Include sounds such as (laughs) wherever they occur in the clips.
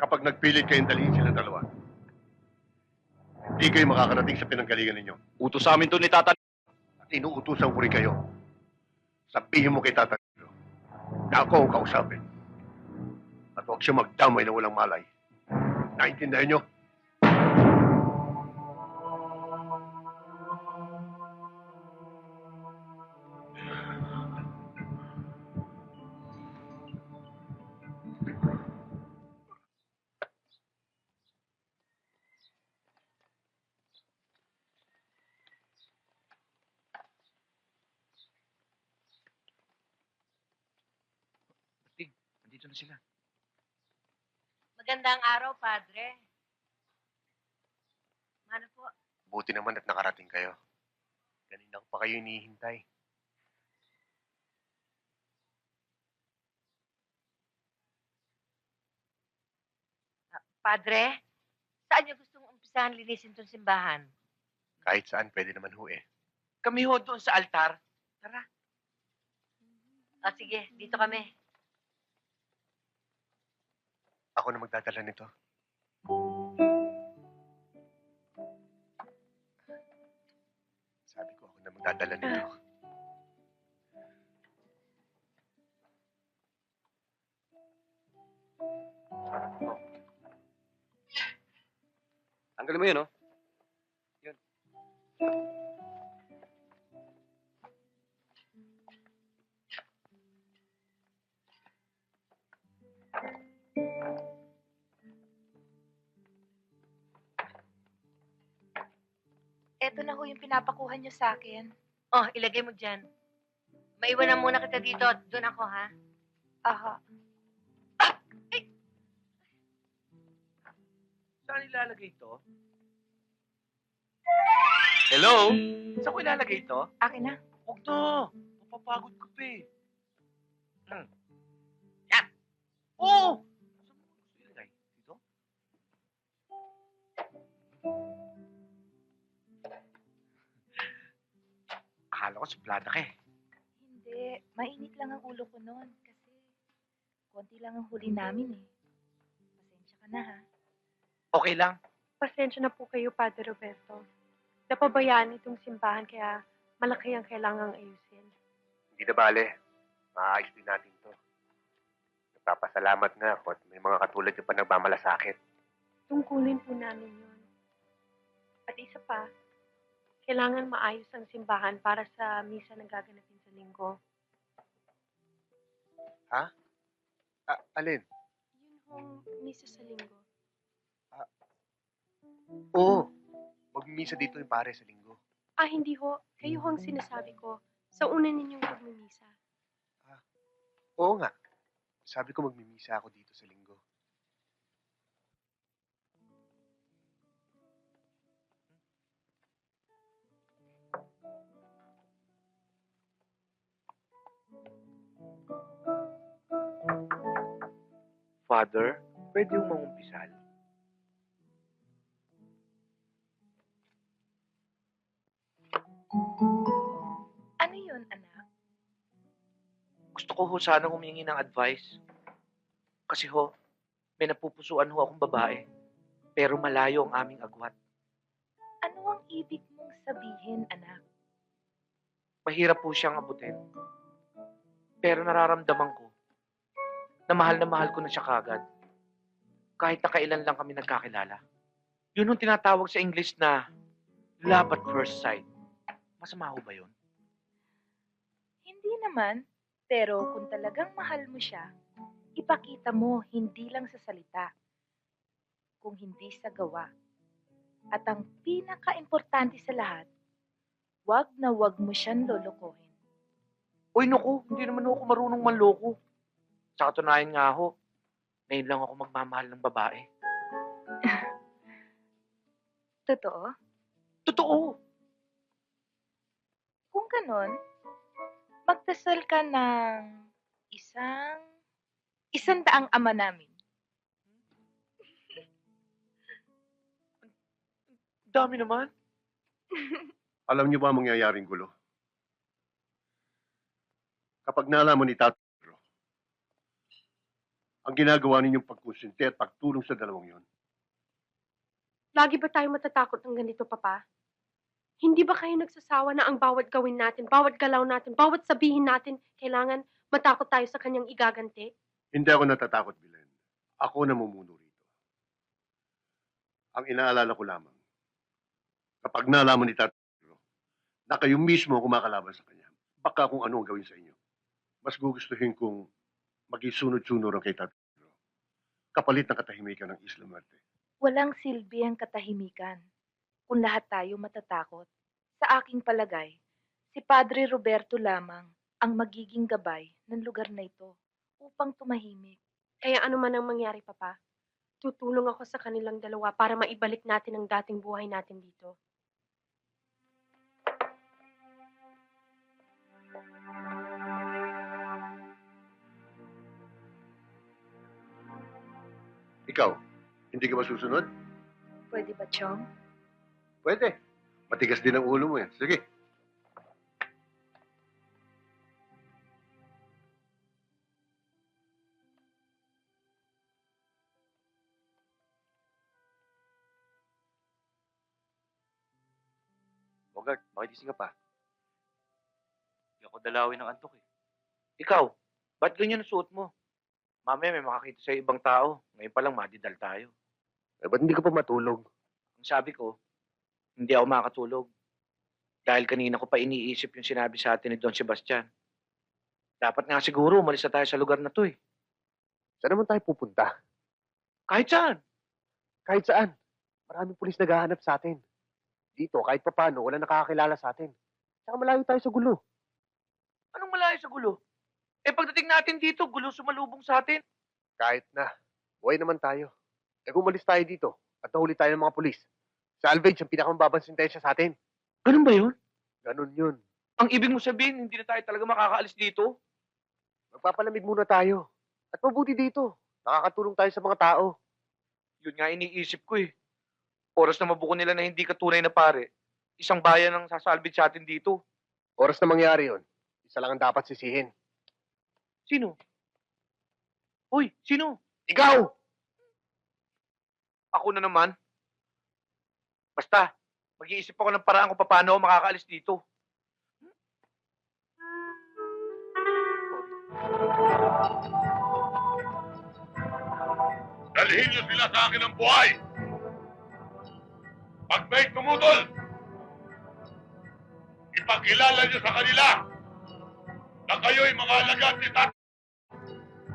Kapag nagpilit kayong dalhin silang dalawa, hindi kayo makakarating sa pinanggalingan ninyo. Utos sa amin to ni Tata. At inuutusan ko rin kayo. Sabihin mo kay Tata na ako ang kausapin. At huwag siya magdamay na walang malay. Naintindihan nyo? Nandito na sila. Magandang araw, Padre. Ano po? Buti naman at nakarating kayo. Kanina ko pa kayo inihintay. Padre, saan niyo gustong umpisahan linisin tong simbahan? Kahit saan, pwede naman ho eh. Kami ho doon sa altar. Tara. O sige, dito kami. Ako na magdadala nito. Sabi ko, ako na magdadala nito. Tanggalin mo yun, oh. Yun. Ho yung pinapakuha niyo sa akin. Oh, ilagay mo dyan. Maiwanan muna kita dito at doon ako, ha? Aha. Saan ilalagay ito? Hello? Saan ko ilalagay ito? Akin na. Huwag to. Mapapagod ka pa eh. Hmm. Yan. Oo! Saan mo gusto ilagay? Dito? Akala ko suplada ka eh. Hindi. Mainit lang ang ulo ko noon. Kasi konti lang ang huli namin eh. Pasensya ka na ha. Okay lang. Pasensya na po kayo, Padre Roberto. Napabayaan itong simbahan kaya malaki ang kailangang ayusin. Hindi na bale. Maayos din natin to. Nagpapasalamat nga ako at may mga katulad yung pa nagmamalasakit. Tungkulin po namin yun. At isa pa, kailangan maayos ang simbahan para sa misa na gaganapin sa linggo. Ah, alin? Yun hong misa sa linggo. Oo. Magmimisa dito yung pare sa linggo. Ah, hindi ho. Kayo ho ang sinasabi ko. Sa una ninyong pagmimisa. Oo nga. Sabi ko magmimisa ako dito sa linggo. Father, pwede yung mangumpisal. Ano yun, anak? Gusto ko ho sana humingi ng advice. Kasi ho, may napupusuan ho akong babae. Pero malayo ang aming agwat. Ano ang ibig mong sabihin, anak? Mahirap po siyang abutin. Pero nararamdaman ko na mahal na mahal ko na siya kagad. Kahit na kailan lang kami nagkakilala. Yun yung tinatawag sa English na love at first sight. Masama ho ba yun? Hindi naman. Pero kung talagang mahal mo siya, ipakita mo hindi lang sa salita, kung hindi sa gawa. At ang pinaka-importante sa lahat, wag na wag mo siyang lolokohin. Uy, naku, hindi naman ako marunong manloko. Sa katunayan nga ho, ngayon lang ako magmamahal ng babae. (laughs) Totoo? Totoo! Kung ganon, magdasal ka ng isang, isang daang ama namin. Dami naman. (laughs) Alam niyo ba ang mangyayaring gulo? Kapag nalaman ni Tato Pedro, ang ginagawa ninyong pagkonsinti at pagtulong sa dalawang yon. Lagi ba tayo matatakot ng ganito, Papa? Hindi ba kayo nagsasawa na ang bawat gawin natin, bawat galaw natin, bawat sabihin natin, kailangan matakot tayo sa kanyang igaganti? Hindi ako natatakot, Bilen. Ako namumuno rito. Ang inaalala ko lamang, kapag nalaman ni Tatay Pedro na kayo mismo ang kumakalaban sa kanya, baka kung ano ang gawin sa inyo. Mas gugustuhin kong maging sunod-sunod ang kay Tatay Pedro. Kapalit ng katahimikan ng Isla Muerte. Walang silbi ang katahimikan kung lahat tayo matatakot. Sa aking palagay, si Padre Roberto lamang ang magiging gabay ng lugar na ito upang tumahimik. Kaya ano man ang mangyari, Papa, tutulong ako sa kanilang dalawa para maibalik natin ang dating buhay natin dito. Ikaw, hindi ka ba susunod? Pwede ba, Chong? Pwede. Matigas din ang ulo mo yan. Sige. Bogart, bakit gising ka pa? Hindi ako dalawin ng antok eh. Ikaw, ba't ganyan ang suot mo? Mamaya may makakita sa ibang tao. Ngayon pa lang madidal tayo. Eh, ba't hindi ka pa matulog? Ang sabi ko, hindi ako makakatulog. Dahil kanina ko pa iniisip yung sinabi sa atin ni Don Sebastian. Dapat nga siguro umalis na tayo sa lugar na to eh. Saan naman tayo pupunta? Kahit saan. Kahit saan. Maraming pulis naghahanap sa atin. Dito, kahit papano, wala nakakakilala sa atin. Saka malayo tayo sa gulo. Anong malayo sa gulo? Eh pagdating natin dito, gulo sumalubong sa atin. Kahit na. Buhay naman tayo. Eh kung umalis tayo dito at nahuli tayo ng mga pulis, salvage ang pinakamababang sentensya sa atin. Ganun ba yun? Ganun yun. Ang ibig mo sabihin, hindi na tayo talaga makakaalis dito? Magpapalamig muna tayo. At mabuti dito. Nakakatulong tayo sa mga tao. Yun nga iniisip ko eh. Oras na mabuko nila na hindi ka tunay na pare. Isang bayan ang sasalbid sa atin dito. Oras na mangyari yon. Isa lang ang dapat sisihin. Sino? Uy, sino? Ikaw! Ako na naman. Basta, mag-iisip ako ng paraan kung paano ako makakaalis dito. Dalhin niyo sila sa akin ng buhay! Pag may tumutol, ipakilala niyo sa kanila na kayo'y mga alagad ni Tat...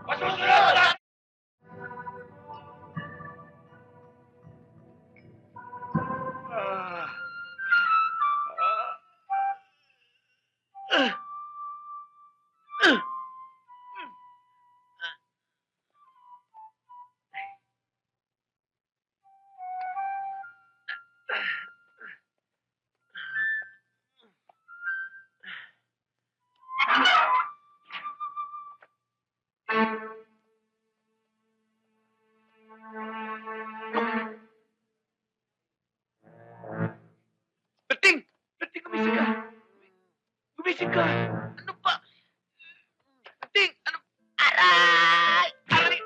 what's wrong with that Berting! Berting, gumising ka! Gumising ka! Ano ba? Berting! Ano? Aray! Aray!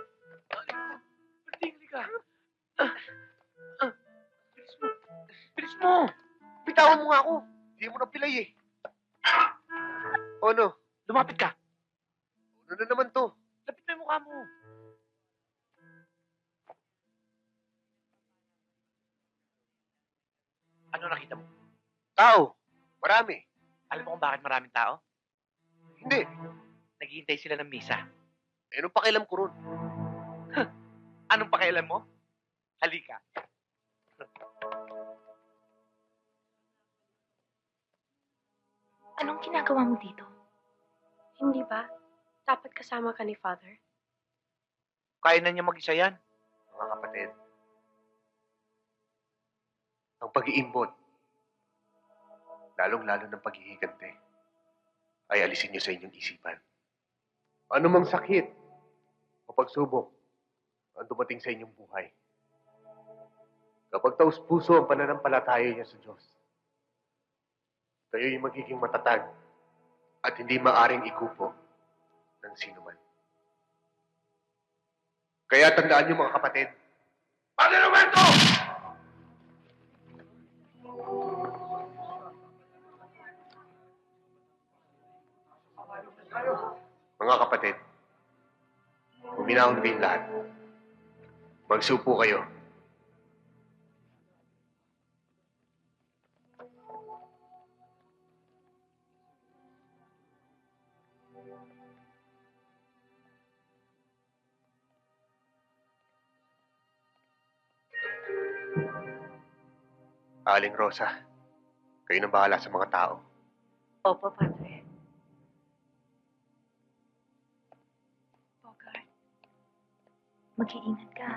Berting, halika! Ah, ah, bilis mo! Bilis mo! Bitawan mo nga ako. Hindi mo na pilay eh. O no? Lumapit ka! Mo kung bakit maraming tao? Hindi. Naghihintay sila ng misa. Eh, anong pakialam ko ron? Anong pakialam mo? Halika. Anong ginagawa mo dito? Hindi ba? Dapat kasama ka ni Father. Kaya na niya mag-isa yan. Mga kapatid, ang pag-iimbot, lalong-lalo ng paghihigante, ay alisin niyo sa inyong isipan. Ano mang sakit o pagsubok ang dumating sa inyong buhay. Kapag taus puso ang pananampalataya niya sa Diyos, kayo'y magiging matatag at hindi maaring ikupo ng sinuman. Kaya tandaan niyo mga kapatid. Padre Roberto! Mga kapatid, huminahon kayong lahat. Magsupo kayo. Aling Rosa, kayo nang bahala sa mga tao. Opo, Padre. Mag-iingat ka.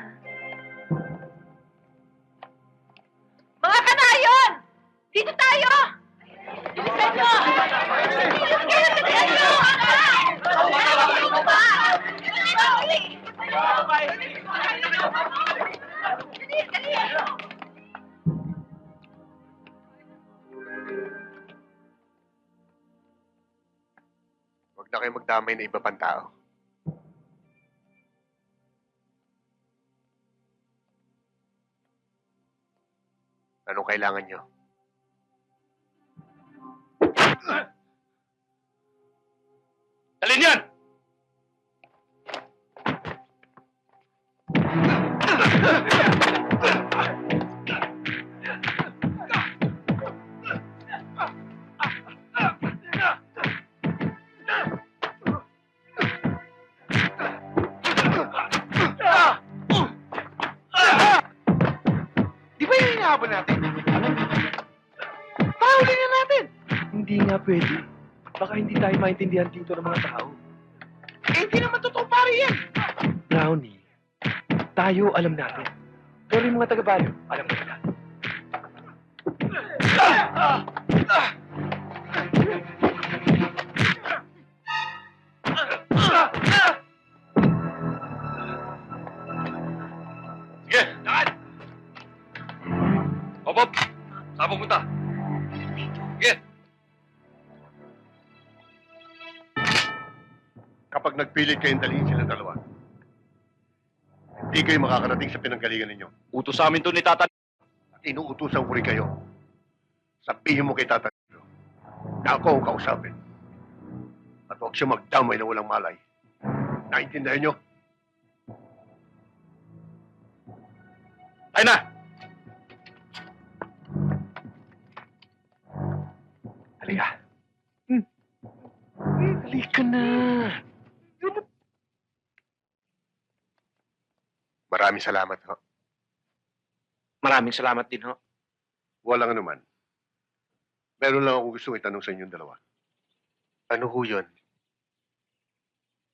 Mga kanayon! Dito tayo! Bilisan nyo! Dito ba? Dali, dali! Huwag na kayo magdamay na iba pang tao. Anong kailangan nyo? Dalhin yan! Natin? Pahuli na natin! Hindi nga pwede. Baka hindi tayo maintindihan dito ng mga tao. Eh, hindi naman totoo pare yan. Brownie, tayo alam natin. Pero yung mga taga-bayo, alam mo nila. Sige, Saan pupunta? Sige! Kapag nagpilit kayong dalhin silang dalawa, hindi kayo makakarating sa pinanggalingan ninyo. Utos sa amin to ni Tata. At inuutusan ko rin kayo. Sabihin mo kay Tata na ako ang kausapin. At huwag siya magdamay na walang malay. Naintindihan nyo? Ay na! Halika. Hmm. Halika na. Maraming salamat ho. Maraming salamat din, ho. Walang anuman. Meron lang akong gustong itanong sa inyong dalawa. Ano ho yun?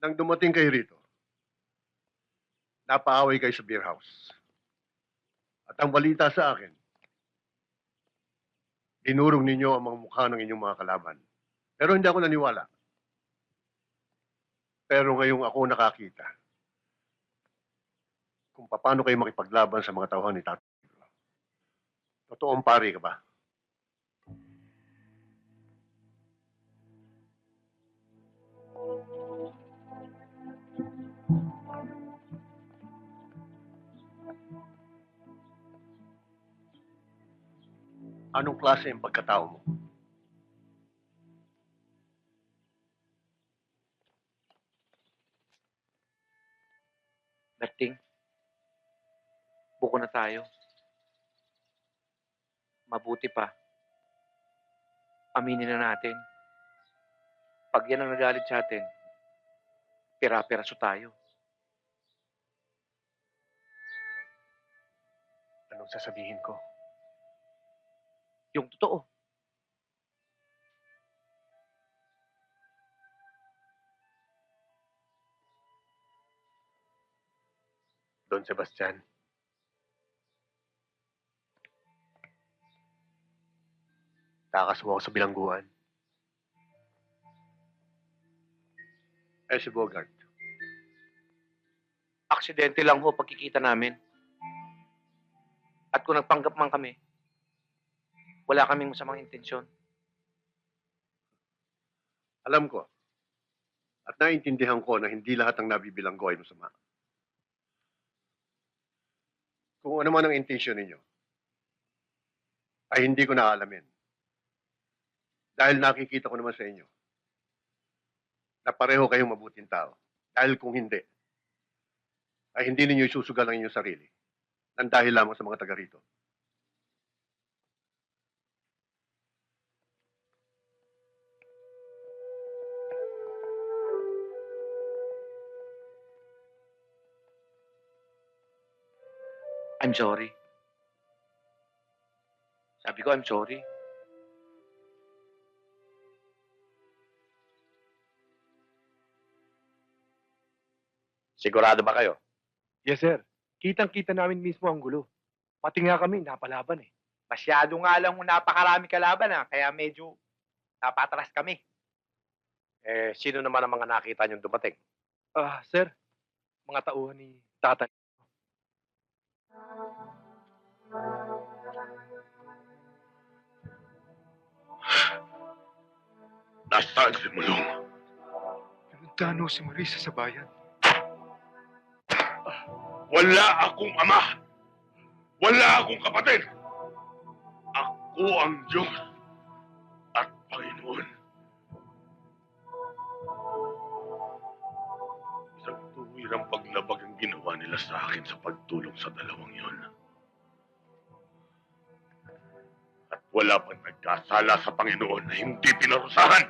Nang dumating kayo rito, napaaway kayo sa beer house. At ang balita sa akin, dinurong ninyo ang mga mukha ng inyong mga kalaban. Pero hindi ako naniwala. Pero ngayong ako nakakita kung paano kayo makipaglaban sa mga tauhan ni Tatay. Totoong pari ka ba? Anong klase ang pagkatao mo? Berting, buko na tayo. Mabuti pa. Aminin na natin. Pag yan ang nagalit sa atin, pira-piraso tayo. Anong sasabihin ko? Yung totoo. Don Sebastian. Kakasuha ko sa bilangguan. Eh si Bogart. Aksidente lang ho pagkikita namin. At kung nagpanggap man kami, wala kaming masamang intensyon. Alam ko. At naiintindihan ko na hindi lahat ng nabibilang ko ay masama. Kung ano man ang intensyon ninyo, ay hindi ko naalamin. Dahil nakikita ko naman sa inyo na pareho kayong mabuting tao. Dahil kung hindi, ay hindi ninyo isusugal ang inyong sarili nang dahil lamang sa mga taga rito. I'm sorry. Sabi ko, I'm sorry. Sigurado ba kayo? Yes, sir. Kitang-kita namin mismo ang gulo. Pati nga kami, napalaban eh. Masyado nga lang napakarami kalaban ah, kaya medyo napatras kami. Eh, sino naman ang mga nakita niyong dumating? Ah, sir. Mga tauhan ni tatay. Nasaan si Mulong? Pinagkano si Marisa sa bayan. Wala akong ama. Wala akong kapatid. Ako ang Diyos ng paglabag ang ginawa nila sa akin sa pagtulong sa dalawang yon. At wala pang nagkasala sa Panginoon na hindi pinarusahan.